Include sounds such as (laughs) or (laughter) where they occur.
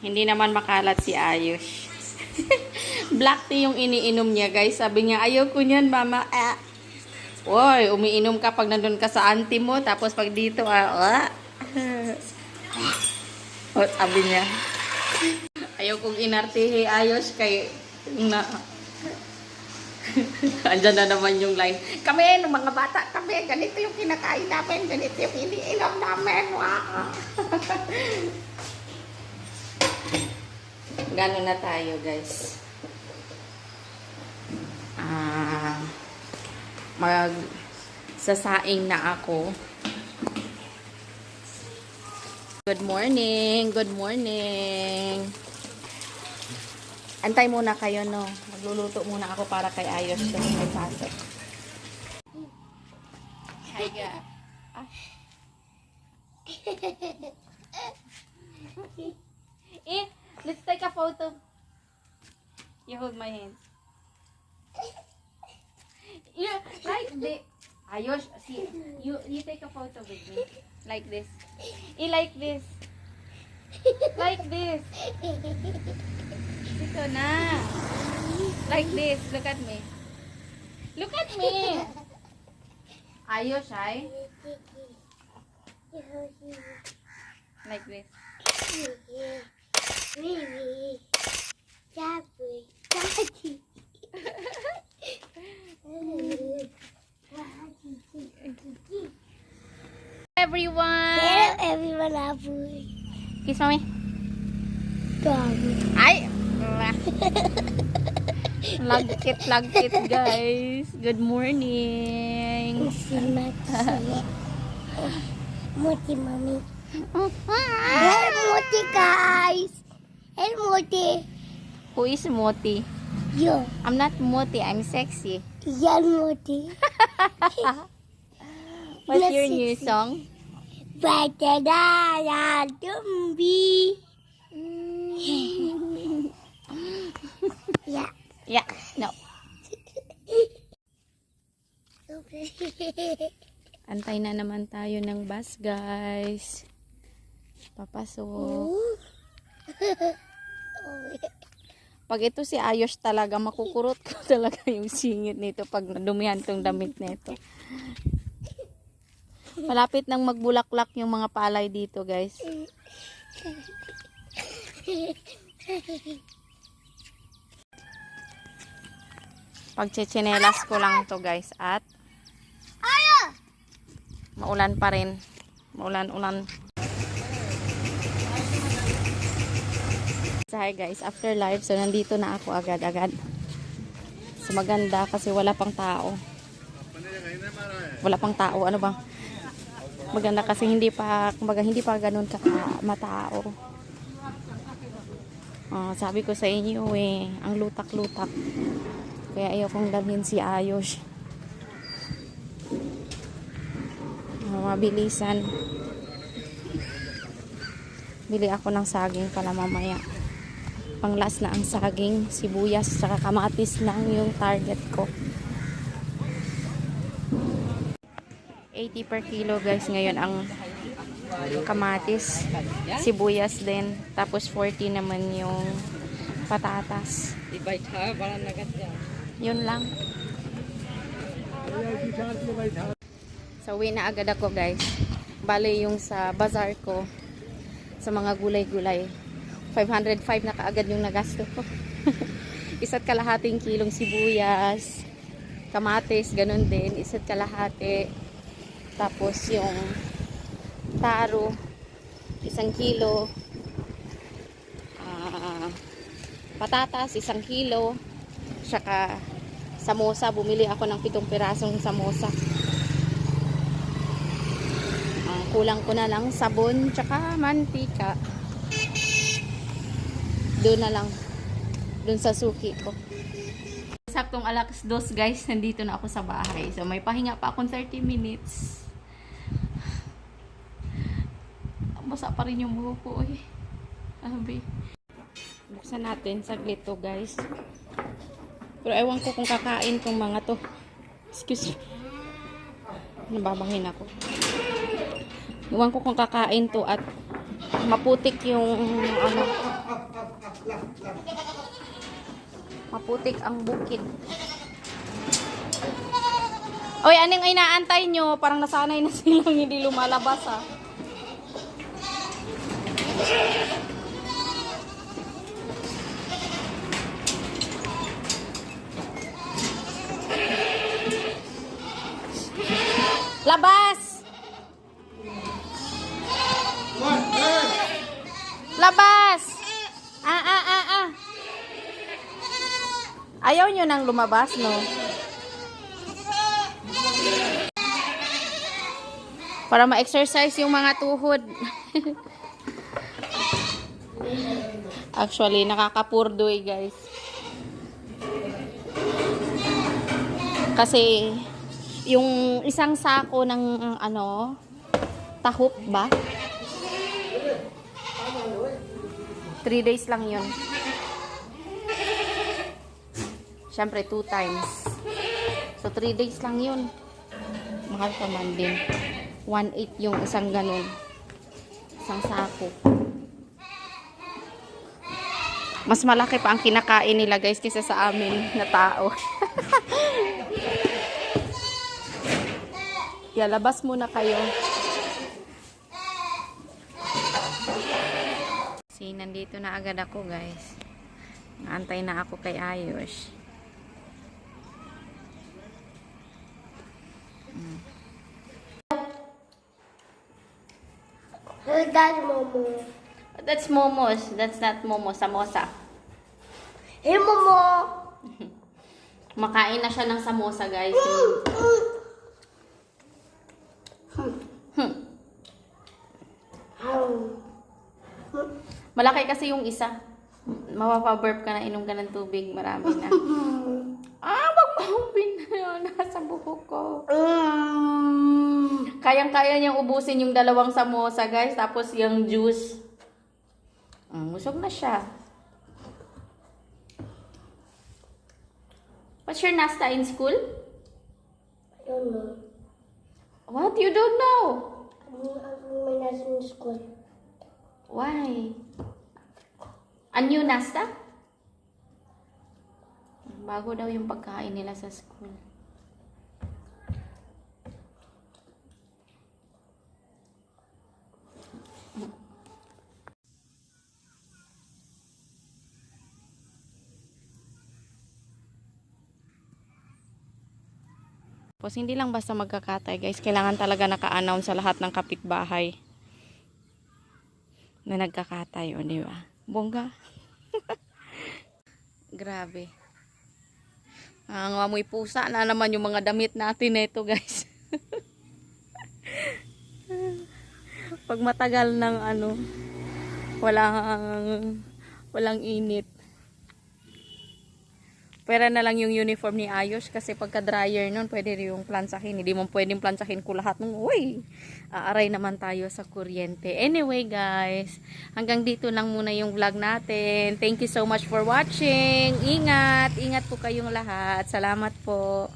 Hindi naman makalat si Ayush. (laughs) Black tea yung iniinom niya, guys. Sabi niya, ayaw ko niyan, mama. Ah. Uy, umiinom ka pag nandun ka sa auntie mo, tapos pag dito, ah, ah. (laughs) o, sabi niya. Ayaw kong inartihi, Ayush, kay, na, (laughs) Andyan na naman yung line. Kami, nung mga bata, kami, ganito yung kinakain namin, ganito yung iniinom namin. Wow. Gano'n na tayo, guys. Ah, mag sasaing na ako. Good morning. Good morning. Antay muna kayo, no? Magluluto muna ako para kay Ayos kasi may pasok. Hi, ga. Ah. eh, let's take a photo. You hold my hand. You, like the... Ayos, see, you, you take a photo with me. Like this. Eh, like this. Like this. Ito na. Like this. Look at me. Look at me. Ayos, ay. Like this. Everyone. Hello everyone, Aboy. Kiss mommy. Doggy. Ay. Lagkit, lagkit, guys. Good morning. Si Maxie. Moti, mommy. (laughs) Hello, Moti, guys. Hello, Moti. Who is Moti? Yo. I'm not Moti. I'm sexy. Yan, Moti. (laughs) What's Yes, your new sexy. song? Badadala, Dumbi. (laughs) Yeah. Yeah. No. Okay. (laughs) Antay na naman tayo ng bus, guys. Papasok. Pag ito si Ayos talaga, makukurot ko (laughs) talaga yung singit nito pag nadumihan tong damit nito. Malapit nang magbulaklak yung mga palay dito, guys. Pagchechenelas ko lang to guys at maulan pa rin. Maulan-ulan. So hi guys, after live, so nandito na ako agad-agad. So maganda kasi wala pang tao. Wala pang tao, ano ba? Maganda kasi hindi pa, kumbaga hindi pa ganun ka matao. Ah, sabi ko sa inyo eh, ang lutak-lutak. Kaya ayaw kong dalhin si Ayos. Ah, mabilisan. Bili ako ng saging pala mamaya. Pang last na ang saging, sibuyas, saka kamatis lang yung target ko. 80 per kilo guys ngayon ang kamatis, sibuyas din, tapos 40 naman yung patatas. Yun lang. So, na agad ako guys. Bale yung sa bazaar ko, sa mga gulay-gulay. 505 na kaagad yung nagasto ko. (laughs) Isa't kalahating kilong sibuyas, kamatis, ganun din. Isa't kalahati. Tapos yung taro, isang kilo. Ah, patatas, isang kilo. Tsaka samosa, bumili ako ng pitong pirasong samosa. Ang kulang ko na lang sabon tsaka mantika. Doon na lang. Doon sa suki ko. Saktong alas dos guys, nandito na ako sa bahay. So may pahinga pa akong 30 minutes. Basa pa rin yung buho ko eh. Sabi. Buksan natin saglit to guys. Pero ewan ko kung kakain tong mga to. Excuse me. Nababangin ako. Ewan ko kung kakain to at maputik yung ano maputik ang bukid Oy, anong inaantay nyo? Parang nasanay na (laughs) silang hindi lumalabas ah. Labas! Labas! Ah, ah, ah, ah. Ayaw nyo nang lumabas, no? Para ma-exercise yung mga tuhod. (laughs) Actually, nakakapurdoy, guys. Kasi, yung isang sako ng ano, tahop ba? Three days lang yun. Siyempre, two times. So, three days lang yun. Mahal pa man din. 1.8 yung isang ganun. Isang sako. Mas malaki pa ang kinakain nila guys kaysa sa amin na tao. (laughs) Yalabas muna kayo. Si nandito na agad ako guys. Naantay na ako kay Ayos. Hey, Dad, Momo. That's momos. That's not momo. Samosa. Hey, Momo. (laughs) Makain na siya ng samosa guys. Malaki kasi yung isa. Mapapaburp ka na, inom ka ng tubig. Marami na. (laughs) ah, wag mo yun. Nasa buhok ko. Kayang-kaya niyang ubusin yung dalawang samosa, guys. Tapos yung juice. Mm, busog na siya. What's your nasta in school? I don't know. What? You don't know? I'm, I'm my national school. Why? A new nasta? Bago daw yung pagkain nila sa school. Tapos hindi lang basta magkakatay guys, kailangan talaga naka-announce sa lahat ng kapitbahay na nagkakatay, o di ba? Bongga. (laughs) Grabe. Ang amoy pusa na naman yung mga damit natin na ito, guys. (laughs) Pag matagal ng ano, walang walang init. Pera na lang yung uniform ni Ayos kasi pagka dryer nun, pwede rin yung plansahin. Hindi mo pwedeng plansahin ko lahat ng, uy, aaray naman tayo sa kuryente. Anyway guys, hanggang dito lang muna yung vlog natin. Thank you so much for watching. Ingat, ingat po kayong lahat. Salamat po.